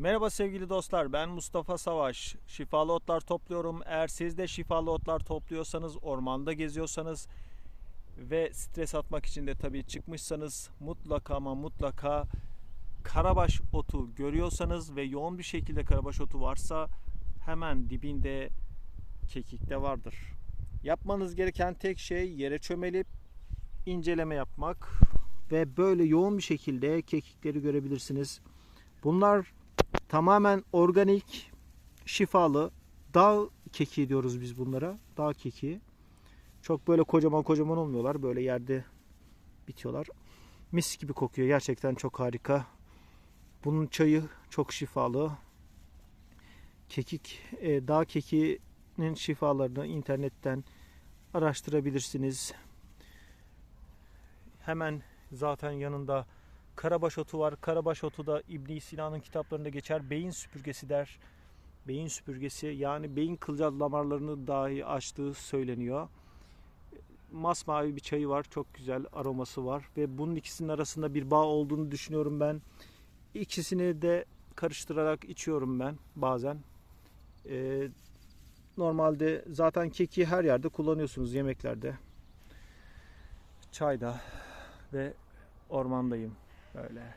Merhaba sevgili dostlar ben Mustafa Savaş. Şifalı otlar topluyorum. Eğer siz de şifalı otlar topluyorsanız, ormanda geziyorsanız ve stres atmak için de tabii çıkmışsanız mutlaka ama mutlaka karabaş otu görüyorsanız ve yoğun bir şekilde karabaş otu varsa hemen dibinde kekik de vardır. Yapmanız gereken tek şey yere çömelip inceleme yapmak ve böyle yoğun bir şekilde kekikleri görebilirsiniz. Bunlar tamamen organik, şifalı dağ kekiği diyoruz biz bunlara. Dağ kekiği. Çok böyle kocaman kocaman olmuyorlar. Böyle yerde bitiyorlar. Mis gibi kokuyor. Gerçekten çok harika. Bunun çayı çok şifalı. Kekik, e, dağ kekiğinin şifalarını internetten araştırabilirsiniz. Hemen zaten yanında Karabaş otu var. Karabaş otu da İbn Sina'nın kitaplarında geçer. Beyin süpürgesi der. Beyin süpürgesi yani beyin kılcal damarlarını dahi açtığı söyleniyor. Masmavi bir çayı var. Çok güzel aroması var. Ve bunun ikisinin arasında bir bağ olduğunu düşünüyorum ben. İkisini de karıştırarak içiyorum ben bazen. Ee, normalde zaten keki her yerde kullanıyorsunuz yemeklerde. Çayda ve ormandayım. Böyle